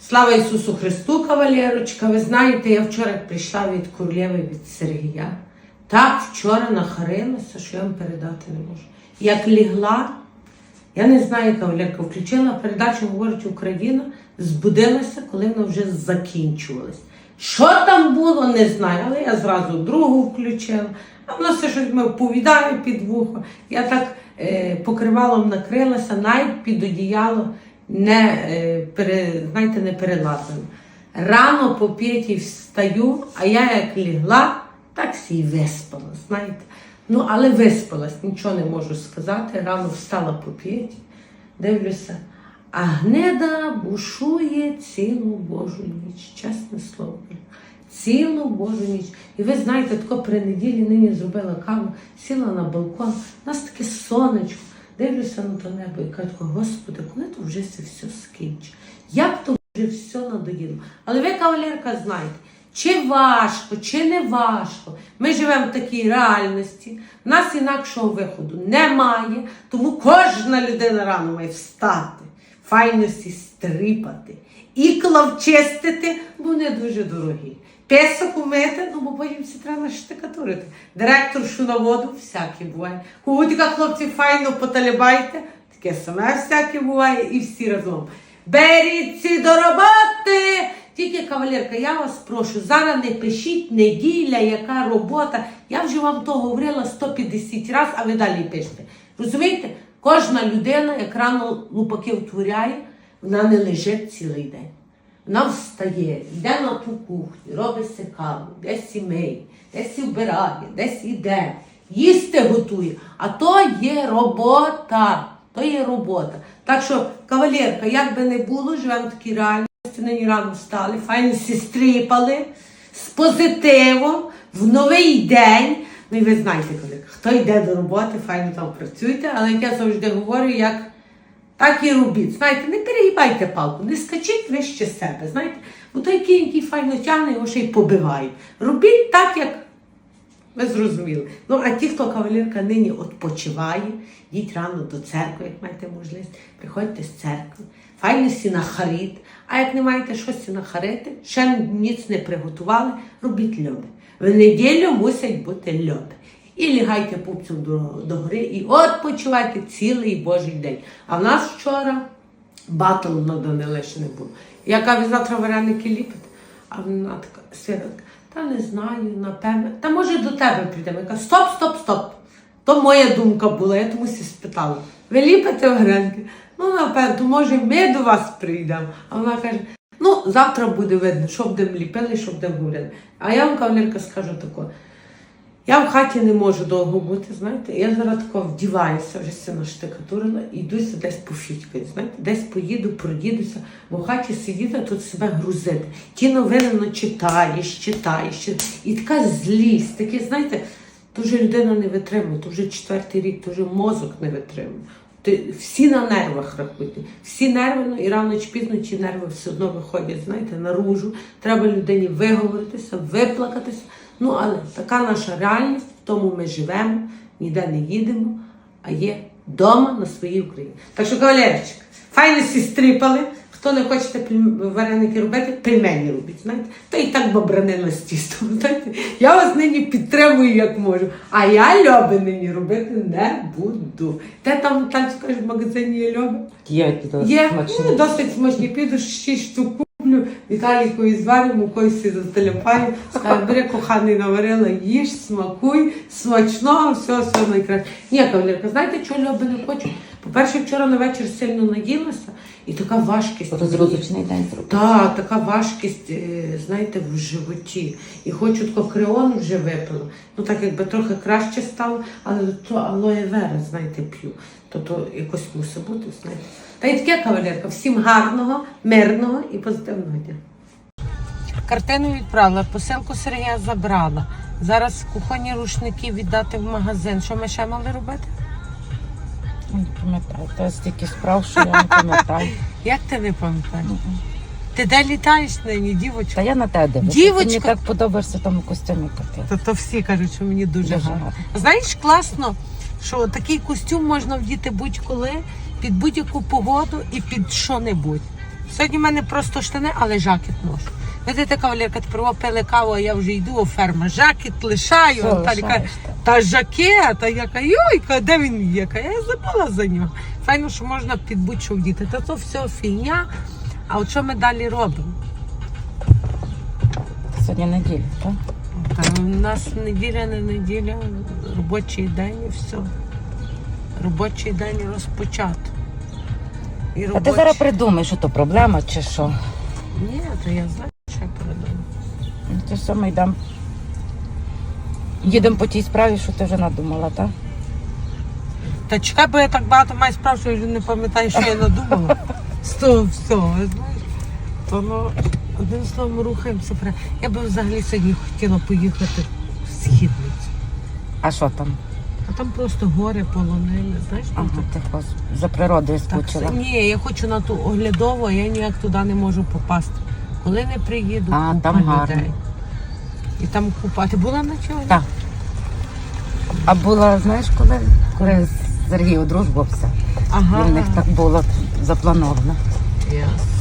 Слава Ісусу Христу, кавалерочка. Ви знаєте, я вчора прийшла від королеви від Сергія. Так вчора нахарилася, що я вам передати не можу. Як лігла, я не знаю, кавалерка, включила передачу Говорить Україна, збудилася, коли вона вже закінчувалась. Що там було, не знаю, але я зразу другу включила. А вона все щось ми оповідає під вухо. Я так е, покривалом накрилася, навіть під одіяло не, е, знаєте, не перелазила. Рано по п'ятій встаю, а я як лігла, так сі виспала, знаєте. Ну, але виспалась, нічого не можу сказати. Рано встала по п'ятій, дивлюся. А гнеда бушує цілу Божу ніч, чесне слово. Цілу Божу ніч. І ви знаєте, тако при неділі нині зробила каву, сіла на балкон, у нас таке сонечко, дивлюся на то небо і кажу, Господи, коли то вже це все скінчить? Як то вже все надоїло? Але ви, кавалерка, знаєте, чи важко, чи не важко. Ми живемо в такій реальності, в нас інакшого виходу немає, тому кожна людина рано має встати, файно сі стрипати, ікла вчистити, бо вони дуже дорогі. Песок умити, ну бо всі треба штикатурити. Директоршу на воду, всяке буває. Кудика, хлопці, файно поталібайте, таке саме всяке буває і всі разом. Беріться до роботи! Тільки кавалерка, я вас прошу, зараз не пишіть неділя, яка робота. Я вже вам то говорила 150 разів, а ви далі пишете. Розумієте? Кожна людина, як рано лупаки втворяє, вона не лежить цілий день. Вона встає, йде на ту кухню, робить каву, десь сімей, десь і вбирає, десь іде, їсти готує. А то є робота. То є робота. Так що, кавалерка, як би не було, живемо в такій реальності, нині рано встали, файно стріпали, з позитивом, в новий день. Ну і ви знаєте, коли хто йде до роботи, файно там працюйте, але як я завжди говорю, як так і робіть. Знаєте, не перегибайте палку, не скачіть вище себе. Знаєте, бо той кінь, який файно тягне, його ще й побивають. Робіть так, як ви зрозуміли. Ну, а ті, хто кавалерка нині відпочиває, йдіть рано до церкви, як маєте можливість, приходьте з церкви, файно сі нахаріть. А як не маєте щось сі нахарити, ще ніц не приготували, робіть льоби. В неділю мусять бути льоби. І лягайте пупцем до, до гори і відпочивайте цілий Божий день. А в нас вчора батл на Данилиші не було. Я кажу, завтра вареники ліпите. А вона така, святка, та не знаю, напевне. Та може до тебе прийдемо. Я кажу, стоп, стоп, стоп. То моя думка була, я тому сі спитала. Ви ліпите вареники? Ну, напевно, то може ми до вас прийдемо. А вона каже, ну, завтра буде видно, що будемо ліпили, що будемо говорили. А я вам, кавалерка, скажу тако. Я в хаті не можу довго бути, знаєте. Я зараз тако вдіваюся, вже все наштикатурила, і йдуся десь пофітькаю, знаєте, десь поїду, проїдуся, бо в хаті сидіти, тут себе грузити. Ті новини ну, читаєш, читаєш, і така злість, таке, знаєте, то вже людина не витримує, то вже четвертий рік, то вже мозок не витримує. Ти, всі на нервах рахуйте, всі нерви, ну і рано чи пізно ті нерви все одно виходять, знаєте, наружу. Треба людині виговоритися, виплакатися. Ну, але така наша реальність, в тому ми живемо, ніде не їдемо, а є вдома на своїй Україні. Так що, кавалерчик, файно всі стріпали. Хто не хочете вареники робити, пельмені робіть. Знаєте, то і так бобранина з тістом. Знаєте, я вас нині підтримую, як можу. А я льоби нині робити не буду. Де там, там скажеш, в магазині є льоби? Є Є ну, досить смачні. Піду шість штук куплю, Віталійкові зваримо, когось зателепаю. Скажу, бери коханий наварила, їж, смакуй, смачного, все, все найкраще. Ні, кавалерка, знаєте, чого льоби не хочу? По-перше, вчора на вечір сильно наїлася і така важкість. Розрузочний день зробив. Так, така важкість, е, знаєте, в животі. І хочу тако креон вже випила. Ну так якби трохи краще стало, але то алоє вера, знаєте, п'ю. То то якось мусить бути, знаєте. Та й таке кавалерка. Всім гарного, мирного і позитивного дня. Картину відправила, посилку Сергія забрала. Зараз кухонні рушники віддати в магазин. Що ми ще мали робити? Не пам'ятаю. Та стільки справ, що я не пам'ятаю. Як ти не пам'ятаєш? Ти де літаєш нині, дівочка? Та я на те дивлюся. Дівочка. Ти Мені так подобаєшся тому костюмі капець. То, то всі кажуть, що мені дуже гарно. Знаєш, класно, що такий костюм можна вдіти будь-коли, під будь-яку погоду і під що-небудь. Сьогодні в мене просто штани, але жакет ношу. Видите, кавалерка, тепер пили каву, а я вже йду о ферма. Жакет лишаю. Що Наталі каже, та жакет, а я кажу, йой, де він є? Я забула за нього. Файно, що можна під будь-що вдіти. Та то все фігня. А от що ми далі робимо? Сьогодні неділя, так? У нас неділя не неділя, робочий день і все. Робочий день розпочато. І А ти зараз придумаєш, що то проблема чи що? Ні, то я знаю, що я передам. Ну, То ми йдемо. Їдемо по тій справі, що ти вже надумала, так? Та чекай, бо я так багато маю справ, що я вже не пам'ятаю, що я надумала. З того всього, знаєш. То ну, одним словом рухаємося. Я би взагалі сьогодні хотіла поїхати в східницю. А що там? А там просто гори, полонини, знаєш, там Ага, ти хоч за природою Так, скучила. ні, я хочу на ту оглядову, а я ніяк туди не можу попасти. Коли не приїду, А, купа там гарно. людей. І там купа. Ти була на чому? Так. А була, знаєш, коли? Коли Сергій одружбався. Ага. І в них так було заплановано. Ясно.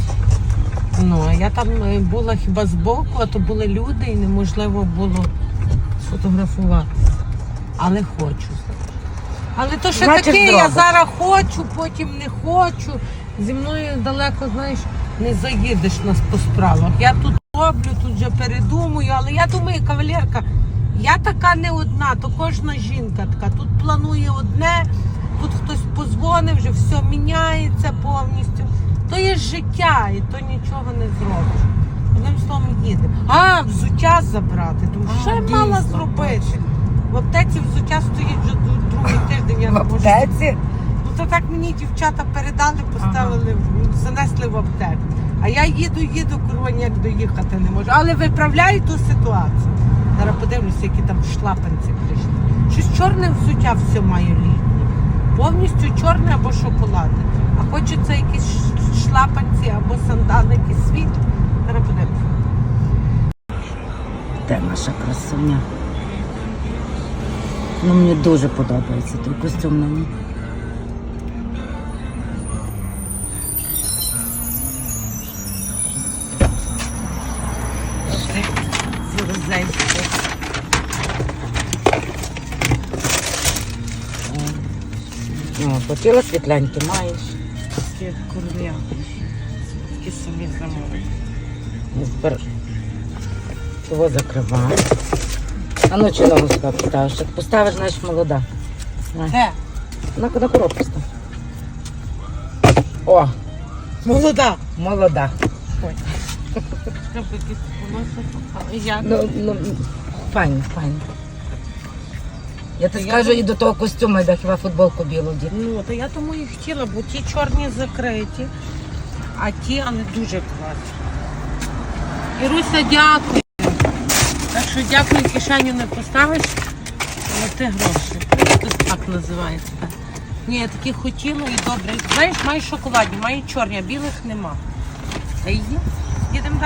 Ну, а я там е, була хіба збоку, а то були люди і неможливо було сфотографувати. Але хочу. Але то ще Значить, таке, я зробиш. зараз хочу, потім не хочу. Зі мною далеко, знаєш, не заїдеш нас по справах. Я тут роблю, тут вже передумую, але я думаю, кавалерка, я така не одна, то кожна жінка така. Тут планує одне, тут хтось позвонив, вже все міняється повністю. То є життя, і то нічого не зробиш. Одним словом їдемо. А, взуття забрати. Тому що я дійсно, мала зробити? В аптеці взуття стоїть вже другий тиждень, я не можу. аптеці? Ну то так мені дівчата передали, поставили, в- занесли в аптеку. А я їду, їду, курва, ніяк доїхати не можу. Але виправляю ту ситуацію. Зараз подивлюся, які там шлапанці прийшли. Щось чорне взуття все має літнє. Повністю чорне або шоколадне. А хочеться шлапанці або сандали, якісь світлі. Зараз. Де наша красуня? Ну, мені дуже подобається той костюм на ній. Ну, хотіла світленькі, маєш. Такі курвя. Такі самі замовлення. Ну, Тепер його закриваю. А ну чи ногу сюди поставиш? Як поставиш, значить молода. На, Де? на, на коробку став. О, Молода. молода. Волосся. Ну, ну, файно, файно. Я тобі я скажу і до того костюму йде хіба футболку білу діти. Ну, то я тому і хотіла, бо ті чорні закриті, а ті, але дуже класні. Іруся, дякую. Так що дякую, кишеню не поставиш, але ти гроші. Це так називається. Ні, я такі хотіла і добре. Знаєш, має шоколадні, має чорні, а білих нема. Та й є. Їдемо далі.